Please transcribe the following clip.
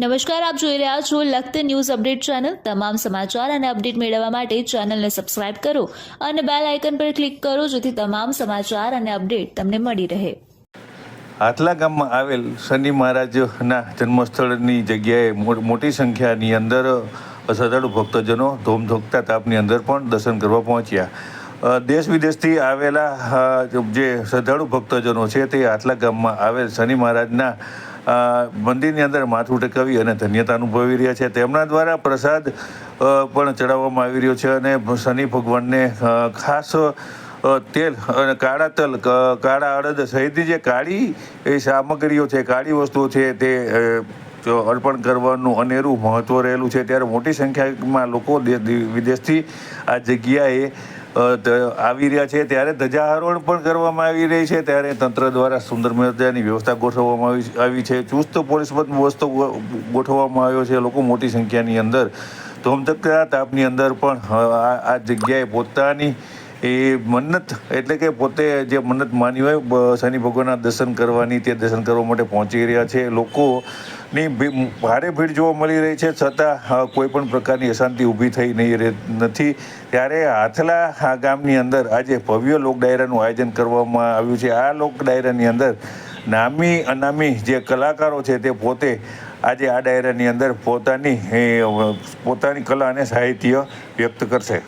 નમસ્કાર, આપ જોઈ રહ્યા છો લખત ન્યૂઝ અપડેટ ચેનલ. તમામ સમાચાર અને અપડેટ મેળવવા માટે ચેનલને સબસ્ક્રાઇબ કરો અને બેલ આઇકન પર ક્લિક કરો જેથી તમામ સમાચાર અને અપડેટ તમને મળી રહે. આટલા ગામમાં આવેલ શનિ મહારાજના જન્મસ્થળની જગ્યાએ મોટી સંખ્યાની અંદર શ્રદ્ધાળુ ભક્તજનો ધોમધોકતા તાપની અંદર પણ દર્શન કરવા પહોંચ્યા. દેશ વિદેશથી આવેલા જે શ્રદ્ધાળુ ભક્તજનો છે તે આટલા ગામમાં આવેલ શનિ મહારાજના મંદિરની અંદર માથું ટેકાવી અને ધન્યતા અનુભવી રહ્યા છે. તેમના દ્વારા પ્રસાદ પણ ચડાવવામાં આવી રહ્યો છે અને શનિ ભગવાનને ખાસ તેલ અને કાળા તલ કાળા અડદ સહિતની જે કાળી, એ સામગ્રીઓ છે, કાળી વસ્તુઓ છે તે અર્પણ કરવાનું અનેરું મહત્ત્વ રહેલું છે. ત્યારે મોટી સંખ્યામાં લોકો વિદેશથી આ જગ્યાએ આવી રહ્યા છે. ત્યારે ધજારોહણ પણ કરવામાં આવી રહી છે. ત્યારે તંત્ર દ્વારા સુંદર મજાની વ્યવસ્થા ગોઠવવામાં આવી આવી છે. ચુસ્ત પોલીસ બંદોબસ્ત ગોઠવવામાં આવ્યો છે લોકો મોટી સંખ્યાની અંદર. ધોમધકતા તાપની અંદર પણ આ જગ્યાએ પોતાની એ મન્નત, એટલે કે પોતે જે મન્નત માની હોય શનિ ભગવાનના દર્શન કરવાની, તે દર્શન કરવા માટે પહોંચી રહ્યા છે. લોકોની ભારે ભીડ જોવા મળી રહી છે, છતાં કોઈ પણ પ્રકારની અશાંતિ ઊભી થઈ નહીં રહી, નથી. ત્યારે હાથલા ગામની અંદર આજે ભવ્ય લોક ડાયરાનું આયોજન કરવામાં આવ્યું છે. આ લોક ડાયરાની અંદર નામી અનામી જે કલાકારો છે, તે પોતે આજે આ ડાયરાની અંદર પોતાની પોતાની કલા અને સાહિત્ય વ્યક્ત કરશે.